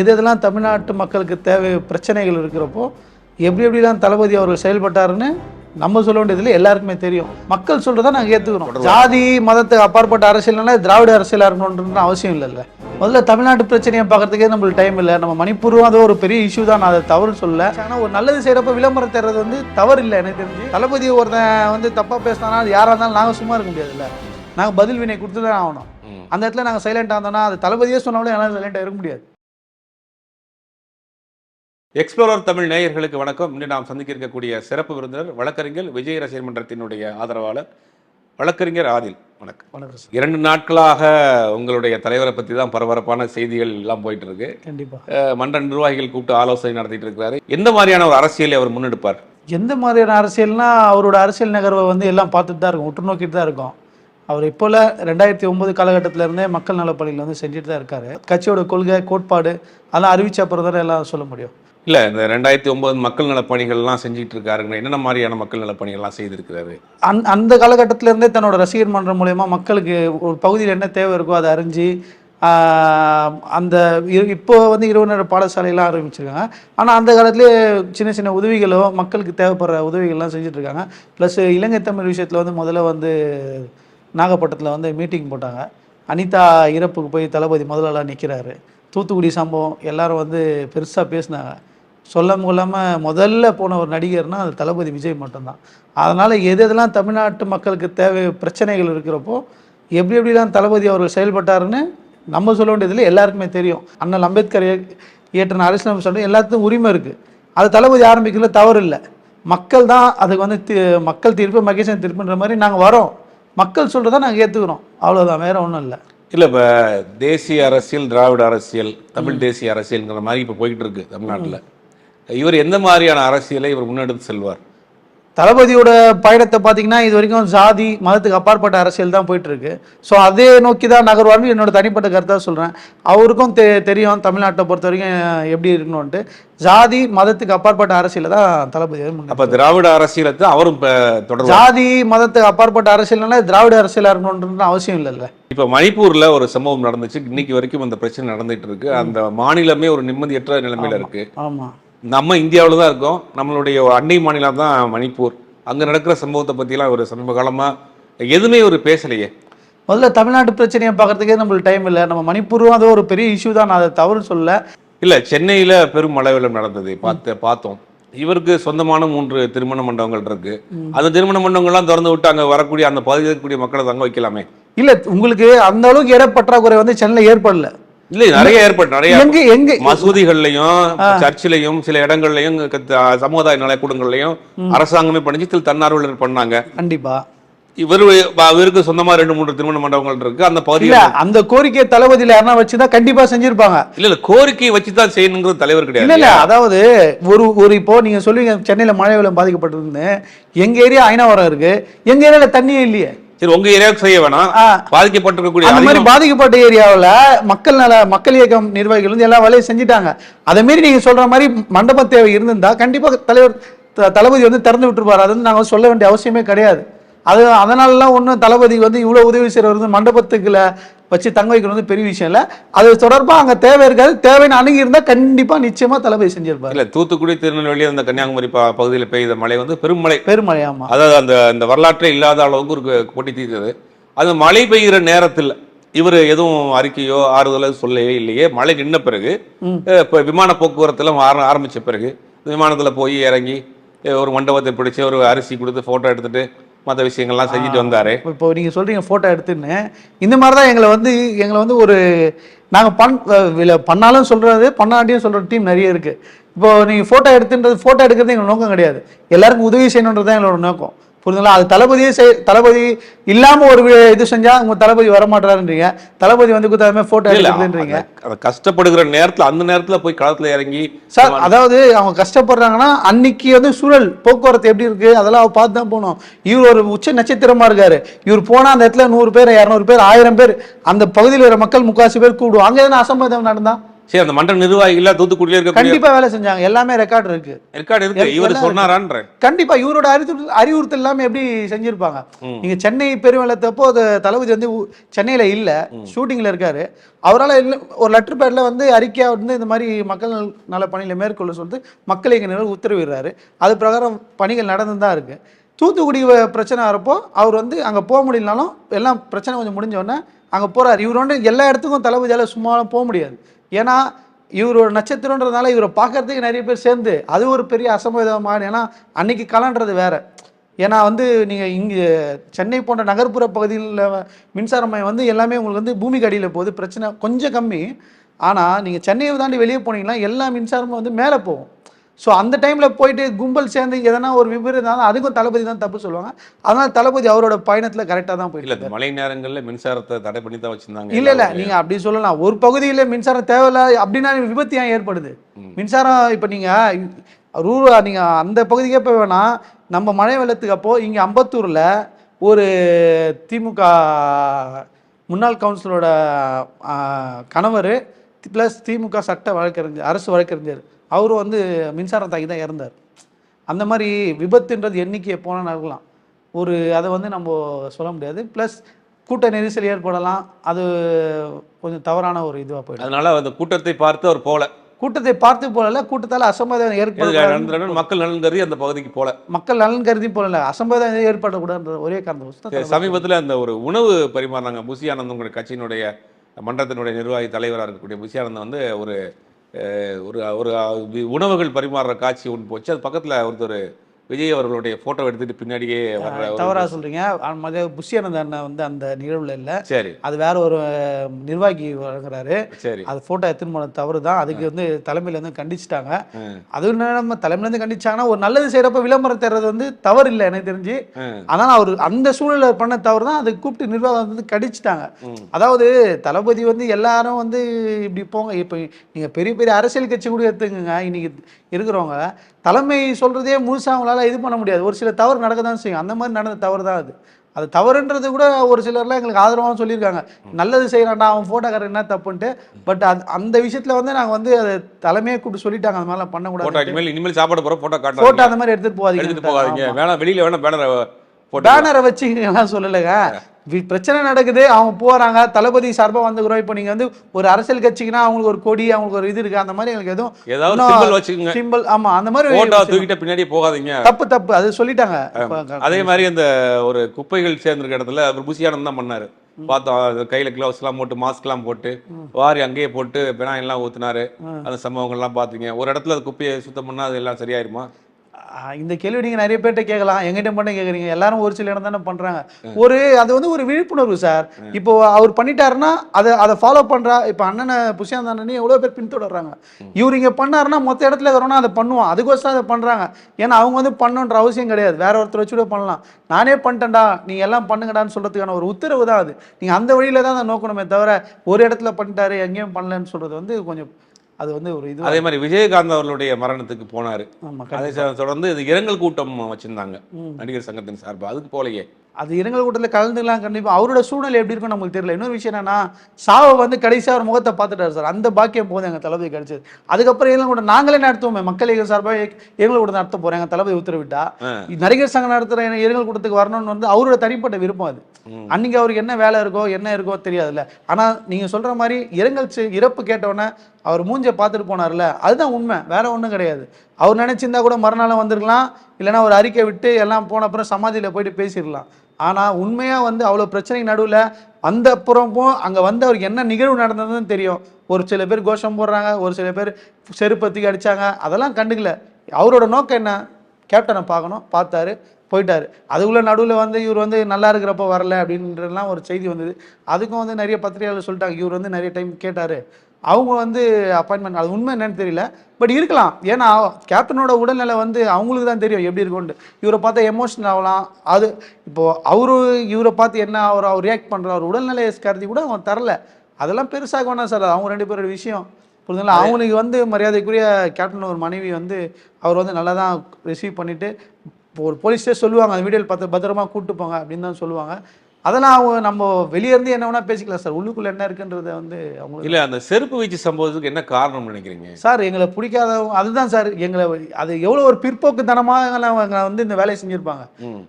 எது எதெல்லாம் தமிழ்நாட்டு மக்களுக்கு தேவை பிரச்சனைகள் இருக்கிறப்போ எப்படி எப்படிலாம் தளபதி அவர்கள் செயல்பட்டாருன்னு நம்ம சொல்ல வேண்டியதில்லை எல்லாருக்குமே தெரியும். மக்கள் சொல்றதை நாங்கள் ஏற்றுக்கிறோம் ஜாதி மதத்துக்கு அப்பாற்பட்ட அரசியல்னால திராவிட அரசியலாக இருக்கணுன்ற அவசியம் இல்லைல்ல. முதல்ல தமிழ்நாட்டு பிரச்சனையை பார்க்கறதுக்கே நம்மளுக்கு டைம் இல்லை. நம்ம மணிப்பூரும் அது ஒரு பெரிய இஷ்யூ தான். நான் அதை தவறு சொல்ல ஆனால் ஒரு நல்லது செய்கிறப்ப விளம்பரம் தர்றது வந்து தவறு இல்லை எனக்கு தெரிஞ்சு. தளபதி ஒருத்தன் வந்து தப்பாக பேசினானா அது யாராக இருந்தாலும் நாங்கள் சும்மா இருக்க முடியாதுல்ல. நாங்கள் பதில் வினை கொடுத்து தான் ஆகணும் அந்த இடத்துல நாங்கள் சைலண்டாக இருந்தோம்னா அது தளபதியே சொன்னாலும் என்னால் சைலண்டாக இருக்க முடியாது. எக்ஸ்ப்ளோரர் தமிழ் நேயர்களுக்கு வணக்கம். இன்று நாம் சந்திக்க இருக்கக்கூடிய சிறப்பு விருந்தினர் வழக்கறிஞர் விஜய் ரசிகர் மன்றத்தினுடைய ஆதரவாளர் வழக்கறிஞர் ஆதில். வணக்கம். வணக்கம் இரண்டு நாட்களாக உங்களுடைய தலைவரை பற்றி தான் பரபரப்பான செய்திகள் எல்லாம் போயிட்டு இருக்கு கண்டிப்பாக மன்ற நிர்வாகிகள் கூப்பிட்டு ஆலோசனை நடத்திட்டு இருக்கிறாரு எந்த மாதிரியான ஒரு அரசியலை அவர் முன்னெடுப்பார்? எந்த மாதிரியான அரசியல்னா அவரோட அரசியல் நகர்வை வந்து எல்லாம் பார்த்துட்டு தான் இருக்கும். உற்று நோக்கிட்டு தான் இருக்கும். அவர் இப்போல ரெண்டாயிரத்தி ஒன்பது காலகட்டத்தில இருந்தே மக்கள் நலப்பணியில் வந்து செஞ்சுட்டு தான் இருக்காரு. கட்சியோட கொள்கை கோட்பாடு அதெல்லாம் அறிவிச்ச அப்புறம் தானே எல்லாம் சொல்ல முடியும். இல்லை இந்த ரெண்டாயிரத்தி ஒன்பது மக்கள் நலப்பணிகள்லாம் செஞ்சுட்டு இருக்காருங்க என்னென்ன மாதிரியான மக்கள் நலப்பணிகள்லாம் செய்திருக்கிறாரு? அந் அந்த காலகட்டத்திலேருந்தே தன்னோட ரசிகர் மன்றம் மூலயமா மக்களுக்கு ஒரு பகுதியில் என்ன தேவை இருக்கோ அதை அறிஞ்சு அந்த இப்போ வந்து இருபது பாடசாலையெல்லாம் ஆரம்பிச்சிருக்காங்க. ஆனால் அந்த காலத்திலே சின்ன சின்ன உதவிகளோ மக்களுக்கு தேவைப்படுற உதவிகள்லாம் செஞ்சிட்ருக்காங்க. ப்ளஸ் இலங்கை தமிழ் விஷயத்தில் வந்து முதல்ல வந்து நாகப்பட்டினத்தில் வந்து மீட்டிங் போட்டாங்க. அனிதா இறப்புக்கு போய் தளபதி முதலாளாக நிற்கிறாரு தூத்துக்குடி சம்பவம் எல்லாரும் வந்து பெருசாக பேசினாங்க. சொல்ல கொள்ளாமல் முதல்ல போன ஒரு நடிகர்னால் அது தளபதி விஜய் மட்டும்தான். அதனால் எது எதெல்லாம் தமிழ்நாட்டு மக்களுக்கு தேவை பிரச்சனைகள் இருக்கிறப்போ எப்படி எப்படிலாம் தளபதி அவர்கள் செயல்பட்டாருன்னு நம்ம சொல்ல வேண்டியதில் எல்லாருக்குமே தெரியும். அண்ணல் அம்பேத்கர் இய- இயற்றின அரசியலமைப்பு சொல்ல எல்லாத்துக்கும் உரிமை இருக்குது அது தளபதி ஆரம்பிக்கல தவறு இல்லை மக்கள் தான் அதுக்கு வந்து தி- மக்கள் தீர்ப்பு மகேசன் தீர்ப்புன்ற மாதிரி நாங்கள் வரோம். மக்கள் சொல்கிறத நாங்கள் ஏற்றுக்கிறோம் அவ்வளோதான் வேற ஒன்றும் இல்லை. இல்லை இப்போ தேசிய அரசியல் திராவிட அரசியல் தமிழ் தேசிய அரசியல்ங்கிற மாதிரி இப்போ போய்கிட்டு இருக்கு தமிழ்நாட்டில். இவர் எந்த மாதிரியான அரசியலை இவர் முன்னெடுத்து செல்வார்? தளபதியோட பயணத்தை பார்த்தீங்கன்னா இது வரைக்கும் ஜாதி மதத்துக்கு அப்பாற்பட்ட அரசியல் தான் போயிட்டு இருக்கு ஸோ அதே நோக்கி தான் நகர்வார்னு என்னோட தனிப்பட்ட கருத்தாக சொல்கிறேன் அவருக்கும் தெ தெரியும் தமிழ்நாட்டை பொறுத்த வரைக்கும் எப்படி இருக்கணும்ன்ட்டு. ஜாதி மதத்துக்கு அப்பாற்பட்ட அரசியலை தான் தளபதி. அப்ப திராவிட அரசியலை தான் அவரும் இப்ப தொடர்ந்து ஜாதி மதத்துக்கு அப்பாற்பட்ட அரசியல்னால திராவிட அரசியலாக இருக்கணுன்றது அவசியம் இல்லைல்ல. இப்ப மணிப்பூர்ல ஒரு சம்பவம் நடந்துச்சு. இன்னைக்கு வரைக்கும் அந்த பிரச்சனை நடந்துட்டு இருக்கு. அந்த மாநிலமே ஒரு நிம்மதியற்ற நிலைமையில இருக்கு. ஆமாம் நம்ம இந்தியாவில் தான் இருக்கோம். நம்மளுடைய அண்டை மாநிலம் தான் மணிப்பூர். அங்க நடக்கிற சம்பவத்தை பத்திலாம் ஒரு சமீப காலமா எதுவுமே ஒரு பேசலையே. முதல்ல தமிழ்நாட்டு பிரச்சனையை பார்க்கறதுக்கே நம்மளுக்கு டைம் இல்லை. நம்ம மணிப்பூரும் அது ஒரு பெரிய இஷ்யூ தான். நான் அதை தவறு சொல்ல இல்ல சென்னையில பெரும் மழை வெள்ளம் நடந்தது. பார்த்து பார்த்தோம். இவருக்கு சொந்தமான மூன்று திருமண மண்டபங்கள் இருக்கு. அந்த திருமண மண்டபங்கள்லாம் திறந்து விட்டு அங்க வரக்கூடிய அந்த பகுதியில் இருக்கக்கூடிய மக்களை தங்க வைக்கலாமே. இல்லை உங்களுக்கு அந்த அளவுக்கு இட பற்றாக்குறை வந்து சென்னையில் ஏற்படல. இல்ல நிறைய ஏற்பட்டு நிறைய எங்க எங்க மசூதிகள்லயும் சர்ச்சிலையும் சில இடங்கள்லயும் சமுதாய நலக்கூடங்கள்லயும் அரசாங்கமே பண்ணிச்சு சில தன்னார்வலர் பண்ணாங்க. கண்டிப்பா. இவரு இவருக்கு சொந்தமா ரெண்டு மூன்று திருமண மண்டபங்கள் இருக்கு. அந்த பகுதியில அந்த கோரிக்கை தளபதியில யாருன்னா வச்சுதான் கண்டிப்பா செஞ்சிருப்பாங்க. இல்ல இல்ல கோரிக்கையை வச்சுதான் செய்யணுங்கிறது தலைவர் கிடையாது இல்ல அதாவது ஒரு ஒரு இப்போ நீங்க சொல்லுவீங்க சென்னையில மழை வெள்ளம் பாதிக்கப்பட்டிருக்குன்னு. எங்க ஏரியா ஐநாவரம் இருக்கு. எங்க ஏரியால தண்ணியே இல்லையே. சரி உங்க ஏரியாவுக்கு செய்ய வேணாம். பாதிக்கப்பட்டிருக்கக்கூடிய அந்த மாதிரி பாதிக்கப்பட்ட ஏரியாவுல மக்கள் நல மக்கள் இயக்கம் நிர்வாகிகள் வந்து எல்லா வேலையும் செஞ்சுட்டாங்க. அதே மாரி நீங்க சொல்ற மாதிரி மண்டப தேவை இருந்திருந்தா கண்டிப்பா தலைவர் தளபதி வந்து திறந்து விட்டுருப்பாரு. அது வந்து நாங்க சொல்ல வேண்டிய அவசியமே கிடையாது. அது அதனாலலாம் ஒன்றும் தளபதி வந்து இவ்வளோ உதவி செய்கிறவர் வந்து மண்டபத்துக்குள்ள வச்சு தங்க வைக்கிறது வந்து பெரிய விஷயம் இல்லை. அது தொடர்பாக அங்கே தேவை இருக்காது. தேவைன்னு அணுகி இருந்தால் கண்டிப்பாக நிச்சயமாக தளபதி செஞ்சிருப்பாரு. இல்ல தூத்துக்குடி திருநெல்வேலி அந்த கன்னியாகுமரி பகுதியில் பெய்த மழை வந்து பெருமழை. பெருமழை ஆமா. அதாவது அந்த இந்த வரலாற்றே இல்லாத அளவுக்கு ஒரு கொட்டி தீர்த்தது. அது மழை பெய்கிற நேரத்தில் இவர் எதுவும் அறிக்கையோ ஆறுதலோ சொல்லவே இல்லையே. மழை நின்ன பிறகு இப்ப விமான போக்குவரத்துலாம் ஆர ஆரம்பிச்ச பிறகு விமானத்துல போய் இறங்கி ஒரு மண்டபத்தை பிடிச்சி ஒரு அரிசி கொடுத்து போட்டோ எடுத்துட்டு மற்ற விஷயங்கள்லாம் செஞ்சுட்டு வந்தாரு. இப்போ நீங்கள் சொல்கிறீங்க ஃபோட்டோ எடுத்துன்னு. இந்த மாதிரி தான் எங்களை வந்து எங்களை வந்து ஒரு நாங்கள் பண் பண்ணாலும் சொல்கிறது பண்ணாட்டியும் சொல்கிற டீம் நிறைய இருக்குது இப்போ நீங்கள் ஃபோட்டோ எடுத்துன்றது ஃபோட்டோ எடுக்கிறது எங்களோட நோக்கம் கிடையாது. எல்லாருக்கும் உதவி செய்யணுன்றது தான் எங்களோட நோக்கம். புரியுதுங்களா? அது தளபதியே செய் தளபதி இல்லாமல் ஒரு இது செஞ்சால் உங்கள் தளபதி வரமாட்டாருன்றீங்க. தளபதி வந்து குத்தாமே ஃபோட்டோ எடுக்கிறதுன்றீங்க. கஷ்டப்படுகிற நேரத்துல அந்த நேரத்துல போய் களத்துல இறங்கி சார் அதாவது அவங்க கஷ்டப்படுறாங்கன்னா அன்னைக்கு வந்து சூழல் போக்குவரத்து எப்படி இருக்கு? அதெல்லாம் அவ பார்த்து தான் போகணும். இவர் ஒரு உச்ச நட்சத்திரமா இருக்காரு. இவர் போனா அந்த இடத்துல நூறு பேர் இரநூறு பேர் ஆயிரம் பேர் அந்த பகுதியில் இருக்கிற மக்கள் முக்காசி பேர் கூடுவோம் அங்கே எதனா அசம்பாவிதம் நடந்தா? சரி அந்த மன்ற நிர்வாகிகள் தூத்துக்குடியில இருக்க கண்டிப்பா வேலை செஞ்சாங்க. எல்லாமே ரெக்கார்டு இருக்கு. ரெக்கார்டு இருக்கு. இவர் எல்லாம் சொன்னாரான்ற கண்டிப்பா இவரோட அறிவுறுத்தல் அறிவுறுத்தல் இல்லாம எப்படி செஞ்சிருப்பாங்க. நீங்க சென்னை பெருவெள்ளத்தப்போ அது தளபதி வந்து சென்னையில இல்ல. ஷூட்டிங்ல இருக்காரு. அவரால் ஒரு லெட்டர் பேட்ல வந்து அறிக்கையா வந்து இந்த மாதிரி மக்கள் நல பணியில மேற்கொள்ள சொல்லிட்டு மக்கள் இயக்க நிறுவனம் உத்தரவிடுறாரு. அது பிரகாரம் பணிகள் நடந்து தான் இருக்கு. தூத்துக்குடி பிரச்சனை வரப்போ அவர் வந்து அங்க போக முடியலனாலும் எல்லாம் பிரச்சனை கொஞ்சம் முடிஞ்ச உடனே அங்க போறாரு. இவர் வந்து எல்லா இடத்துக்கும் தளபதியால சும்மா போக முடியாது. ஏன்னா இவர் ஒரு நட்சத்திரன்றதுனால இவரை பார்க்கறதுக்கு நிறைய பேர் சேர்ந்து அது ஒரு பெரிய அசம்பதமான ஏன்னா அன்னைக்கு கலன்றது வேற. ஏன்னா வந்து நீங்கள் இங்கே சென்னை போன்ற நகர்ப்புற பகுதிகளில் மின்சாரமயம் வந்து எல்லாமே உங்களுக்கு வந்து பூமிக்கு அடியில் போகுது பிரச்சனை கொஞ்சம் கம்மி. ஆனால் நீங்கள் சென்னையை தாண்டி வெளியே போனீங்கன்னா எல்லா மின்சாரமும் வந்து மேலே போகும். ஸோ அந்த டைமில் போயிட்டு கும்பல் சேர்ந்து எதனா ஒரு விபரீதம் இருந்தாலும் அதுக்கும் தளபதி தான் தப்பு சொல்லுவாங்க. அதனால் தளபதி அவரோட பயணத்தில் கரெக்டாக தான் இல்ல போயிட்டு மழை நேரங்கள்ல மின்சாரத்தை தடை பண்ணி தான் வச்சிருந்தாங்க இல்ல இல்ல நீங்க அப்படி சொல்லலாம். ஒரு பகுதியில மின்சாரம் தேவையில்ல அப்படின்னா விபத்து ஏன் ஏற்படுது. மின்சாரம் இப்ப நீங்க ரூரா நீங்க அந்த பகுதிக்கே போய் வேணா நம்ம மழை வெள்ளத்துக்கு அப்போ இங்க அம்பத்தூர்ல ஒரு திமுக முன்னாள் கவுன்சிலரோட கணவர் ப்ளஸ் திமுக சட்ட வழக்கறிஞர் அரசு வழக்கறிஞர். அவரும் வந்து மின்சாரம் தாக்கி தான் இறந்தார். அந்த மாதிரி விபத்துன்றது எண்ணிக்கை எப்போனா நடக்கலாம் ஒரு அதை வந்து நம்ம சொல்ல முடியாது. ப்ளஸ் கூட்ட நெரிசல் ஏற்படலாம். அது கொஞ்சம் தவறான ஒரு இதுவாக போயிடும். அதனால அந்த கூட்டத்தை பார்த்து அவர் போல கூட்டத்தை பார்த்து போகல. கூட்டத்தால் அசம்பாவிதம் எதுக்கு ஏற்பட மக்கள் நலன் கருதி அந்த பகுதிக்கு போல. மக்கள் நலன் கருதி போகல. அசம்பாவிதம் ஏற்படக்கூடாது ஒரே காரணம் சமீபத்துல அந்த ஒரு உணவு பரிமாறினாங்க புசி ஆனந்த் உங்களுடைய கட்சியினுடைய மன்றத்தினுடைய நிர்வாகி தலைவராக இருக்கக்கூடிய புசி ஆனந்த் வந்து ஒரு ஒரு ஒரு உணவுகள் பரிமாறுற காட்சி ஒன்று போச்சு. அது பக்கத்தில் ஒருத்தர் விஜய் அவர்களுடைய போட்டோ எடுத்துட்டு பின்னாடியே தவறா சொல்றீங்க. மதிய புஷியானந்த அண்ணன் வந்து அந்த நிகழ்வுல இல்ல. சரி. அது வேற ஒரு நிர்வாகி வழங்குறாரு சரி. அது போட்டோ எடுத்துன்னு போன தவறு தான் அதுக்கு வந்து தலைமையில இருந்து கண்டிச்சிட்டாங்க. அது நம்ம தலைமையில இருந்து கண்டிச்சாங்கன்னா ஒரு நல்லது செய்யறப்ப விளம்பரம் தர்றது வந்து தவறு இல்லை எனக்கு தெரிஞ்சு. அதனால அவர் அந்த சூழல்ல பண்ண தவறு தான் அதை கூப்பிட்டு நிர்வாகம் வந்து கடிச்சிட்டாங்க. அதாவது தளபதி வந்து எல்லாரும் வந்து இப்படி போங்க. இப்போ நீங்க பெரிய பெரிய அரசியல் கட்சி கூட எடுத்துக்கங்க. இன்னைக்கு இருக்கிறவங்க தலைமை சொல்றதே முழுசா அவங்களால இது பண்ண முடியாது. ஒரு சில தவறு நடக்க தான் செய்யும். அந்த மாதிரி நடந்த தவறு தான் அது. அது தவறுன்றது கூட ஒரு சிலர்லாம் எங்களுக்கு ஆதரவாகவும் சொல்லியிருக்காங்க. நல்லது செய்யறான்டா அவன் போட்டோக்காரர் என்ன தப்புன்ட்டு. பட் அது அந்த விஷயத்துல வந்து நாங்க வந்து அதை தலைமையே கூப்பிட்டு சொல்லிட்டாங்க. அந்த மாதிரிலாம் பண்ணக்கூடாது. இனிமேல் இனிமேல் சாப்பாடு போற போட்டோ போட்டோ காட்டுறாங்க அந்த மாதிரி எடுத்துட்டு போகாதீங்க. எடுத்துட்டு போகாதீங்க. வேணா வெளியில வேணா பேனர் பேனரை வச்சு எல்லாம் சொல்லலைங்க. பிரச்சனை நடக்குது அவங்க போறாங்க தளபதி சார்பா வந்துக்கிறோம் இப்போ நீங்க வந்து ஒரு அரசியல் கட்சிக்குன்னா அவங்களுக்கு ஒரு கொடி அவங்களுக்கு ஒரு இது இருக்கு. அந்த மாதிரி எங்களுக்கு எதுவும் ஏதாவது சிம்பிள் வச்சுக்கோங்க. சிம்பிள் ஆமா அந்த மாதிரி தூக்கிட்ட பின்னாடியே போகாதீங்க. தப்பு தப்பு. அது சொல்லிட்டாங்க. அதே மாதிரி அந்த ஒரு குப்பைகள் சேர்ந்திருக்க இடத்துல அவர் புசியானந்த் தான் பண்ணாரு. பார்த்தோம் கையில கிளவுஸ் எல்லாம் போட்டு மாஸ்க் எல்லாம் போட்டு வாரி அங்கேயே போட்டு பெனாயில் எல்லாம் ஊத்துனாரு அந்த சம்பவங்கள் எல்லாம் பாத்தீங்க ஒரு இடத்துல அது குப்பையை சுத்தம் பண்ணா அது எல்லாம் சரியாயிருமா? இந்த கேள்வி நீங்க நிறைய பேர்ட்ட கேட்கலாம். எங்கிட்ட மட்டும் கேக்குறீங்க எல்லாரும் ஒரு சில இடம் தானே பண்றாங்க ஒரு அது வந்து ஒரு விழிப்புணர்வு சார். இப்போ அவர் பண்ணிட்டாருன்னா அதை அதை ஃபாலோ பண்றா இப்போ அண்ணனை புஷியாந்த் அண்ணனே எவ்வளவு பேர் பின்தொடர்றாங்க. இவர் இங்க பண்ணாருன்னா மொத்த இடத்துல இருக்கிறோம்னா அதை பண்ணுவோம் அதுக்கோசரம் அதை பண்றாங்க. ஏன்னா அவங்க வந்து பண்ணணுன்ற அவசியம் கிடையாது. வேற ஒருத்தர் வச்சு கூட பண்ணலாம். நானே பண்ணிட்டேன்டா நீங்க எல்லாம் பண்ணுங்கடான்னு சொல்றதுக்கான ஒரு உத்தரவு தான் அது. நீங்க அந்த வழியில தான் அதை நோக்கணுமே தவிர ஒரு இடத்துல பண்ணிட்டாரு எங்கேயும் பண்ணலன்னு சொல்றது வந்து கொஞ்சம் அது வந்து ஒரு இது அதே மாதிரி விஜயகாந்த் அவர்களுடைய மரணத்துக்கு போனாரு. அதை தொடர்ந்து இது இரங்கல் கூட்டம் வச்சிருந்தாங்க. நடிகர் சங்கத்தின் சார்பா. அதுக்கு போலயே. அது இரங்கல் கூட்டத்தில் கலந்துக்கலாம் கண்டிப்பா. அவரோட சூழ்நிலை எப்படி இருக்கும் நமக்கு தெரியல. இன்னொரு விஷயம் என்னன்னா சாவை வந்து கடைசியா அவர் முகத்தை பார்த்துட்டாரு சார். அந்த பாக்கியம் போதும் எங்க தளபதி கிடைச்சது. அதுக்கப்புறம் இரங்கல் கூட்டம் நாங்களே நடத்துவோமே. மக்கள் இயக்கம் சார்பாக இரங்கல் கூட்டம் நடத்த போறோம். எங்க தளபதி உத்தரவிட்டா. நடிகர் சங்கம் நடத்துற இரங்கல் கூட்டத்துக்கு வரணும்னு வந்து அவரோட தனிப்பட்ட விருப்பம் அது. அன்னைக்கு அவருக்கு என்ன வேலை இருக்கோ என்ன இருக்கோ தெரியாதுல்ல. ஆனா நீங்க சொல்ற மாதிரி இரங்கல் இறப்பு கேட்டவுடனே அவர் மூஞ்ச பார்த்துட்டு போனார்ல அதுதான் உண்மை. வேற ஒண்ணும் கிடையாது. அவர் நினச்சிருந்தா கூட மறுநாளும் வந்திருக்கலாம். இல்லைன்னா ஒரு அறிக்கை விட்டு எல்லாம் போன அப்புறம் சமாதியில் போயிட்டு பேசிடலாம். ஆனால் உண்மையாக வந்து அவ்வளோ பிரச்சனைக்கு நடுவில் அந்த அப்புறமும் அங்கே வந்து அவருக்கு என்ன நிகழ்வு நடந்ததுன்னு தெரியும். ஒரு சில பேர் கோஷம் போடுறாங்க ஒரு சில பேர் செருப்பத்துக்கு அடித்தாங்க அதெல்லாம் கண்டுக்கல. அவரோட நோக்கம் என்ன? கேப்டனை பார்க்கணும். பார்த்தாரு போயிட்டார். அதுக்குள்ள நடுவில் வந்து இவர் வந்து நல்லா இருக்கிறப்ப வரல அப்படின்றலாம் ஒரு செய்தி வந்தது. அதுக்கும் வந்து நிறைய பத்திரிகையாளர் சொல்லிட்டாங்க. இவர் வந்து நிறைய டைம் கேட்டார். அவங்க வந்து அப்பாயின்மெண்ட் அது உண்மை என்னன்னு தெரியல. பட் இருக்கலாம். ஏன்னா கேப்டனோட உடல்நிலை வந்து அவங்களுக்கு தான் தெரியும் எப்படி இருக்கும்னு இவரை பார்த்தா எமோஷனல் ஆகலாம். அது இப்போ அவரு இவரை பார்த்து என்ன அவர் அவர் ரியாக்ட் பண்ணுற அவர் உடல்நிலையை கருதி கூட அவன் தரல. அதெல்லாம் பெருசாக வேணாம் சார். அவங்க ரெண்டு பேரோட விஷயம். புரியுதுங்களா அவங்களுக்கு வந்து மரியாதைக்குரிய கேப்டன் ஒரு மனைவி வந்து அவர் வந்து நல்லா தான் ரிசீவ் பண்ணிட்டு இப்போ ஒரு போலீஸ்டே சொல்லுவாங்க. அந்த வீடியோவில் பார்த்து பத்திரமா கூட்டு போங்க அப்படின்னு தான் சொல்லுவாங்க. அதெல்லாம் அவங்க நம்ம வெளியே இருந்து என்ன வேணா பேசிக்கலாம் சார். உள்ளுக்குள்ள என்ன இருக்குன்றத வந்து அவங்களுக்கு இல்ல அந்த செருப்பு வீச்சு சம்பவத்துக்கு என்ன காரணம் நினைக்கிறீங்க? சார் எங்களை பிடிக்காதவங்க அதுதான் சார். எங்களை அது எவ்வளோ ஒரு பிற்போக்குத்தனமாக அவங்க வந்து இந்த வேலையை செஞ்சுருப்பாங்க.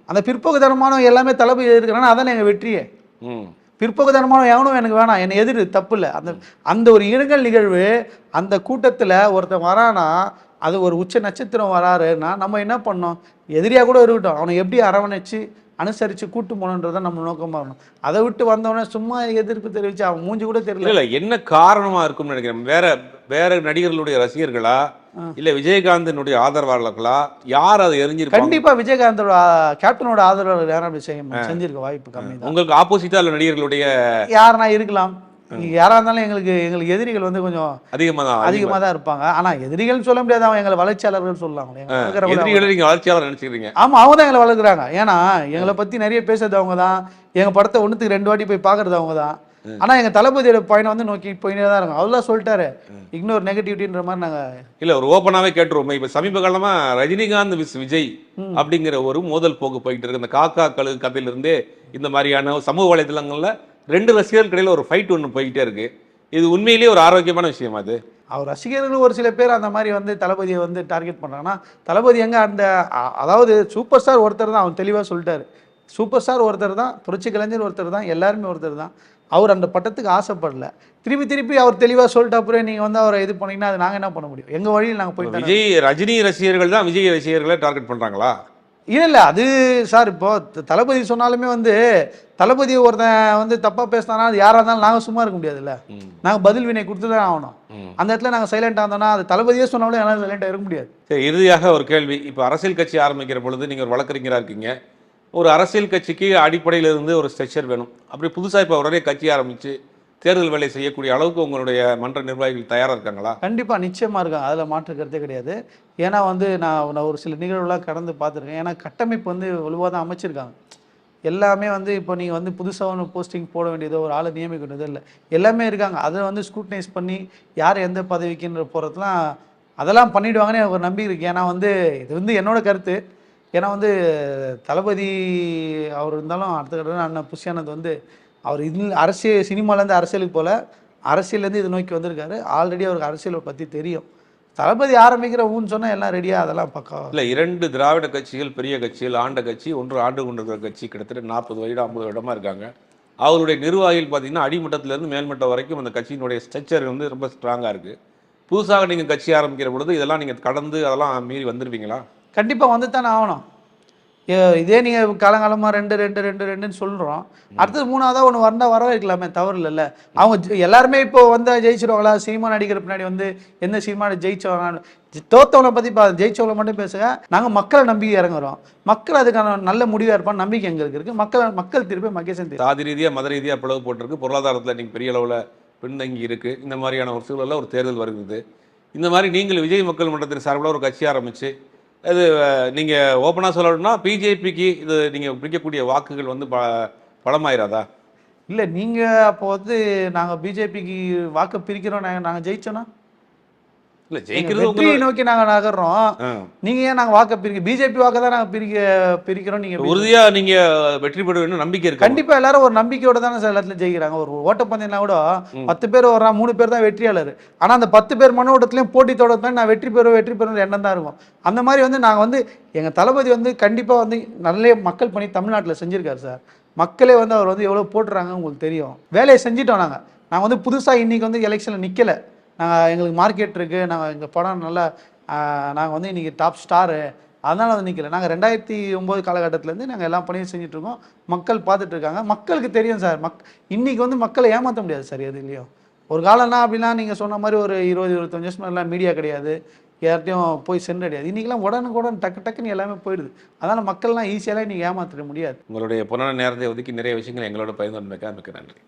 அந்த பிற்போக்குத்தனமானவங்க எல்லாமே தளபதி இருக்கிறாங்கன்னா அதானே எங்கள் வெற்றியே. பிற்போக்குத்தனமான எவனும் எனக்கு வேணாம். என்னை எதிர் தப்பு இல்லை அந்த அந்த ஒரு இரங்கல் நிகழ்வு அந்த கூட்டத்தில் ஒருத்தன் வரானா அது ஒரு உச்ச நட்சத்திரம் வராருன்னா நம்ம என்ன பண்ணோம்? எதிரியாக கூட இருக்கட்டும். அவனை எப்படி அரவணைச்சு அனுசரித்து கூட்டு போகணுன்றதை நம்ம நோக்கமாக இருக்கணும். அதை விட்டு வந்தவொடனே சும்மா எதிர்ப்பு தெரிவித்து அவன் மூஞ்சி கூட தெரியல. இல்ல என்ன காரணமா இருக்கும்னு நினைக்கிறேன். வேற வேற நடிகர்களுடைய ரசிகர்களா இல்ல விஜயகாந்தினுடைய ஆதரவாளர்களா யார் அதை எரிஞ்சிருப்பாங்க? கண்டிப்பா விஜயகாந்தோட கேப்டனோட ஆதரவு யாரும் அப்படி செய்ய செஞ்சிருக்க வாய்ப்பு கம்மி தான் உங்களுக்கு ஆப்போசிட்டா உள்ள நடிகர்களுடைய? யாருனா இருக்கலாம். இங்க யாரா இருந்தாலும் எங்களுக்கு எங்களுக்கு எதிரிகள் வந்து கொஞ்சம் அதிகமா தான் அதிகமா. தான் இருப்பாங்க. ஆனா எதிரிகள் சொல்ல முடியாது அவங்க எங்களை வளர்ச்சியாளர்கள் சொல்லலாம். எங்களை. எதிரிகளை நீங்க வளர்ச்சியாளர் நினைச்சுக்கிறீங்க. ஆமா அவங்க தான் எங்களை வளர்க்குறாங்க. ஏன்னா எங்களை பத்தி நிறைய பேசுறது அவங்க தான். எங்க படத்தை ஒண்ணுத்துக்கு ரெண்டு வாட்டி போய் பாக்குறது அவங்க தான். ஆனா எங்க தளபதியோட பயணம் வந்து நோக்கி போயினே தான் இருக்கும். அவ்வளோ சொல்லிட்டாரு. இக்னோர் நெகட்டிவிட்டின்ற மாதிரி நாங்க இல்ல ஒரு ஓப்பனாவே கேட்டுருவோம். இப்ப சமீப காலமா ரஜினிகாந்த் விஸ் விஜய் அப்படிங்கிற ஒரு மோதல் போக்கு போயிட்டு இருக்கு. இந்த காக்கா கழுகு கதையில இருந்தே இந்த மாதிரியான சமூக வலைதளங்கள்ல ரெண்டு ரசிகர்களுக்கு இடையில ஒரு ஃபைட் ஒன்று போய்கிட்டே இருக்கு. இது உண்மையிலேயே ஒரு ஆரோக்கியமான விஷயம் அது. அவர் ரசிகர்கள் ஒரு சில பேர் அந்த மாதிரி வந்து தளபதியை வந்து டார்கெட் பண்ணுறாங்கன்னா தளபதி எங்க அந்த அதாவது சூப்பர் ஸ்டார் ஒருத்தர் தான் அவர் தெளிவாக சொல்லிட்டாரு. சூப்பர் ஸ்டார் ஒருத்தர் தான் புரட்சி கலைஞர் ஒருத்தர் தான் எல்லாருமே ஒருத்தர் தான். அவர் அந்த பட்டத்துக்கு ஆசைப்படல. திருப்பி திருப்பி அவர் தெளிவாக சொல்லிட்ட அப்புறம் நீங்கள் வந்து அவரை இது பண்ணீங்கன்னா அது நாங்கள் என்ன பண்ண முடியும்? எங்கள் வழியில் நாங்கள் போயிட்டு விஜய் ரஜினி ரசிகர்கள் தான் விஜய் ரசிகர்களை டார்கெட் பண்றாங்களா? இல்லை இல்லை அது சார் இப்போ தளபதி சொன்னாலுமே வந்து தளபதி ஒருத்தன் வந்து தப்பாக பேசினானா அது யாராக இருந்தாலும் நாங்கள் சும்மா இருக்க முடியாதுல்ல. நாங்கள் பதில் வினை கொடுத்து தான் ஆகணும். அந்த இடத்துல நாங்கள் சைலண்டாக இருந்தோம்னா அது தளபதியே சொன்னாலும் என்னால் சைலண்டாக இருக்க முடியாது. சரி இறுதியாக ஒரு கேள்வி. இப்போ அரசியல் கட்சி ஆரம்பிக்கிற பொழுது நீங்கள் ஒரு வழக்கறிஞராக இருக்கீங்க. ஒரு அரசியல் கட்சிக்கு அடிப்படையில இருந்து ஒரு ஸ்ட்ரக்சர் வேணும். அப்படி புதுசாக இப்போ உடனே கட்சி ஆரம்பித்து தேர்தல் வேலை செய்யக்கூடிய அளவுக்கு உங்களுடைய மன்ற நிர்வாகிகள் தயாராக இருக்காங்களா? கண்டிப்பாக நிச்சயமாக இருக்காங்க. அதில் மாற்று கருத்தே கிடையாது. ஏன்னா வந்து நான் நான் ஒரு சில நிகழ்வுலாம் கடந்து பார்த்துருக்கேன். ஏன்னா கட்டமைப்பு வந்து வலுவாக தான் அமைச்சிருக்காங்க. எல்லாமே வந்து இப்போ நீங்கள் வந்து புதுசாக ஒன்று போஸ்டிங் போட வேண்டியதோ ஒரு ஆளை நியமிக்க வேண்டியதோ இல்லை எல்லாமே இருக்காங்க. அதை வந்து ஸ்க்ரூட்டனைஸ் பண்ணி யார் எந்த பதவிக்குன்ற போகிறதுலாம் அதெல்லாம் பண்ணிடுவாங்கன்னு ஒரு நம்பிக்கை இருக்குது ஏன்னா வந்து இது வந்து என்னோட கருத்து. ஏன்னா வந்து தளபதி அவர் இருந்தாலும் அடுத்த கட்டத்தில் அண்ணன் புஷியானந்த் வந்து அவர் இது அரசியல் சினிமாலேருந்து அரசியலுக்கு போல அரசியல்லேருந்து இது நோக்கி வந்திருக்காரு. ஆல்ரெடி அவருக்கு அரசியலை பற்றி தெரியும். தளபதி ஆரம்பிக்கிற ஊன்னு சொன்னால் எல்லாம் ரெடியாக அதெல்லாம் பக்கா இல்லை இரண்டு திராவிட கட்சிகள் பெரிய கட்சிகள் ஆண்ட கட்சி ஒன்று ஆண்டு கொண்டிருக்கிற கட்சி கிட்டத்தட்ட நாற்பது வருடம் ஐம்பது வருடமா இருக்காங்க. அவருடைய நிர்வாகிகள் பார்த்தீங்கன்னா அடிமட்டத்திலேருந்து மேல்மட்டம் வரைக்கும் அந்த கட்சியினுடைய ஸ்ட்ரக்சர் வந்து ரொம்ப ஸ்ட்ராங்காக இருக்குது புதுசாக நீங்கள் கட்சி ஆரம்பிக்கிற பொழுது இதெல்லாம் நீங்கள் கடந்து அதெல்லாம் மீறி வந்துருவீங்களா கண்டிப்பாக வந்து தானே ஆகணும். இதே நீங்கள் காலங்காலமாக ரெண்டு ரெண்டு ரெண்டு ரெண்டுன்னு சொல்கிறோம் அடுத்தது மூணாவதாக ஒன்று வந்தால் வர வைக்கலாமே தவறு இல்லைல்ல அவங்க ஜெ- எல்லாருமே இப்போ வந்து ஜெயிச்சிருவாங்களா? சினிமா நடிக்கிற பின்னாடி வந்து எந்த சினிமா ஜெயிச்சவங்க தோத்தவனை பற்றி பா ஜெயிச்சவங்களை மட்டும் பேசுங்க. நாங்கள் மக்களை நம்பி இறங்குறோம். மக்கள் அதுக்கான நல்ல முடிவாக இருப்பான்னு நம்பிக்கை எங்களுக்கு இருக்குது மக்கள் மக்கள் திருப்பி மகேசன் சாதி ரீதியாக மத ரீதியாக பிளவு போட்டிருக்கு. பொருளாதாரத்தில் நீங்கள் பெரிய அளவில் பின்தங்கி இருக்கு. இந்த மாதிரியான ஒரு சூழலில் ஒரு தேர்தல் வருகிறது. இந்த மாதிரி நீங்கள் விஜய் மக்கள் மன்றத்தின் சார்பில் ஒரு கட்சி ஆரம்பிச்சு இது நீங்கள் ஓப்பனாக சொல்லணும்னா பிஜேபிக்கு இது நீங்கள் பிடிக்கக்கூடிய வாக்குகள் வந்து ப பலமாயிராதா? இல்லை நீங்கள் அப்போ வந்து நாங்கள் பிஜேபிக்கு வாக்கு பிரிக்கிறோம் நாங்கள் நாங்கள் ஜெயிச்சோன்னா இல்லை ஜெயிக்கிறது நோக்கி நாங்கள் நகர்றோம். நீங்க ஏன் நாங்க வாக்க பிரிக்க பிஜேபி வாக்க தான் நாங்க பிரிக்க பிரிக்கிறோம் நீங்க உறுதியா நீங்க வெற்றி பெறுவேன்னு நம்பிக்கை இருக்கு. கண்டிப்பா எல்லாரும் ஒரு நம்பிக்கையோட தானே சார் எல்லாத்துல ஜெயிக்கிறாங்க. ஒரு ஓட்டப்பந்தயம்னா கூட பத்து பேர் வர்றான் மூணு பேர் தான் வெற்றியாளர். ஆனா அந்த பத்து பேர் மன ஓட்டத்திலயும் போட்டி தொடர்ந்து நான் வெற்றி பெறுவேன் வெற்றி பெறுவேன் எண்ணம் தான் இருக்கும். அந்த மாதிரி வந்து நாங்க வந்து எங்க தளபதி வந்து கண்டிப்பா வந்து நல்ல மக்கள் பணி தமிழ்நாட்டுல செஞ்சிருக்காரு சார். மக்களே வந்து அவர் வந்து எவ்வளவு போட்டுறாங்க உங்களுக்கு தெரியும். வேலையை செஞ்சிட்டோம் நாங்க. நாங்க வந்து புதுசா இன்னைக்கு வந்து எலெக்ஷன்ல நிக்கல. நாங்கள் எங்களுக்கு மார்க்கெட் இருக்குது நாங்கள் எங்கள் படம் நல்லா நாங்கள் வந்து இன்றைக்கி டாப் ஸ்டாரு அதனால் வந்து நிற்கல நாங்கள் ரெண்டாயிரத்தி ஒம்பது காலகட்டத்திலேருந்து நாங்கள் எல்லா பணியும் செஞ்சுட்டு மக்கள் பார்த்துட்ருக்காங்க மக்களுக்கு தெரியும் சார். மக் இன்றைக்கி வந்து மக்களை ஏமாற்ற முடியாது சார். எதுலேயும் ஒரு காலம்னா அப்படிலாம் நீங்கள் சொன்ன மாதிரி ஒரு இருபது இருபத்தஞ்சு வருஷம் எல்லாம் மீடியா கிடையாது. யார்ட்டையும் போய் சென்று கிடையாது. இன்றைக்கெல்லாம் உடனுக்குடன் டக்கு டக்குன்னு எல்லாமே போயிடுது. அதனால் மக்கள்லாம் ஈஸியாக இன்றைக்கி ஏமாற்றிட முடியாது. உங்களுடைய பொன்னான நேரத்தை ஒதுக்கி நிறைய விஷயங்கள் எங்களோட பகிர்ந்து மிக்க நன்றி.